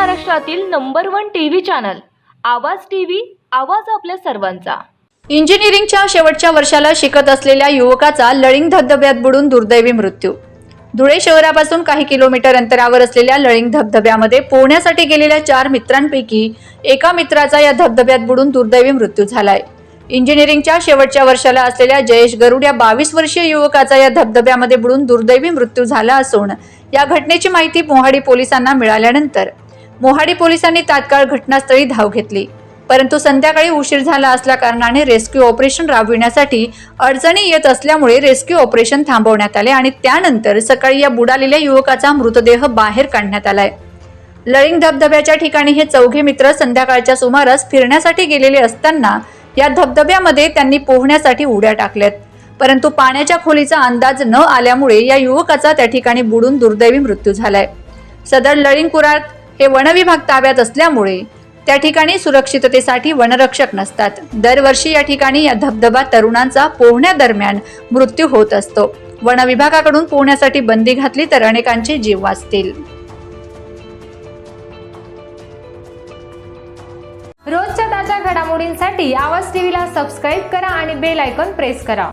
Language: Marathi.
महाराष्ट्रातील number one TV channel Awaaz TV Awaaz आपल्या सर्वांचा. इंजिनिअरिंगच्या शेवटच्या वर्षाला शिकत असलेल्या युवकाचा लळिंग धबधब्यात बुडून दुर्दैवी मृत्यू. धुळे शहरापासून काही किलोमीटर अंतरावर असलेल्या लळिंग धबधब्यामध्ये पोहण्यासाठी गेलेल्या चार मित्रांपैकी एका मित्राचा या धबधब्यात बुडून दुर्दैवी मृत्यू झालाय. इंजिनिअरिंगच्या शेवटच्या वर्षाला असलेल्या जयेश गरुड या बावीस वर्षीय युवकाचा या धबधब्यामध्ये बुडून दुर्दैवी मृत्यू झाला असून या घटनेची माहिती मोहाडी पोलिसांना मिळाल्यानंतर. मोहाडी पोलिसांनी तात्काळ घटनास्थळी धाव घेतली. परंतु संध्याकाळी उशीर झाला असल्या कारणाने रेस्क्यू ऑपरेशन राबविण्यासाठी अडचणी येत असल्यामुळे रेस्क्यू ऑपरेशन थांबवण्यात आले आणि त्यानंतर सकाळी या बुडालेल्या युवकाचा मृतदेह बाहेर काढण्यात आलाय. लळिंग धबधब्याच्या ठिकाणी हे चौघे मित्र संध्याकाळच्या सुमारास फिरण्यासाठी गेलेले असताना या धबधब्यामध्ये त्यांनी पोहण्यासाठी उड्या टाकल्यात. परंतु पाण्याच्या खोलीचा अंदाज न आल्यामुळे या युवकाचा त्या ठिकाणी बुडून दुर्दैवी मृत्यू झालाय. सदर लळिंग कुरात हे वनविभाग ताब्यात असल्यामुळे त्या ठिकाणी सुरक्षिततेसाठी वनरक्षक नसतात. दरवर्षी या ठिकाणी या धबधबा तरुणांचा पोहण्यादरम्यान मृत्यू होत असतो. वन विभागाकडून पोहण्यासाठी बंदी घातली तर अनेकांचे जीव वाचतील. रोजच्या ताज्या घडामोडींसाठी आवाज टीव्हीला सबस्क्राईब करा आणि बेल आयकॉन प्रेस करा.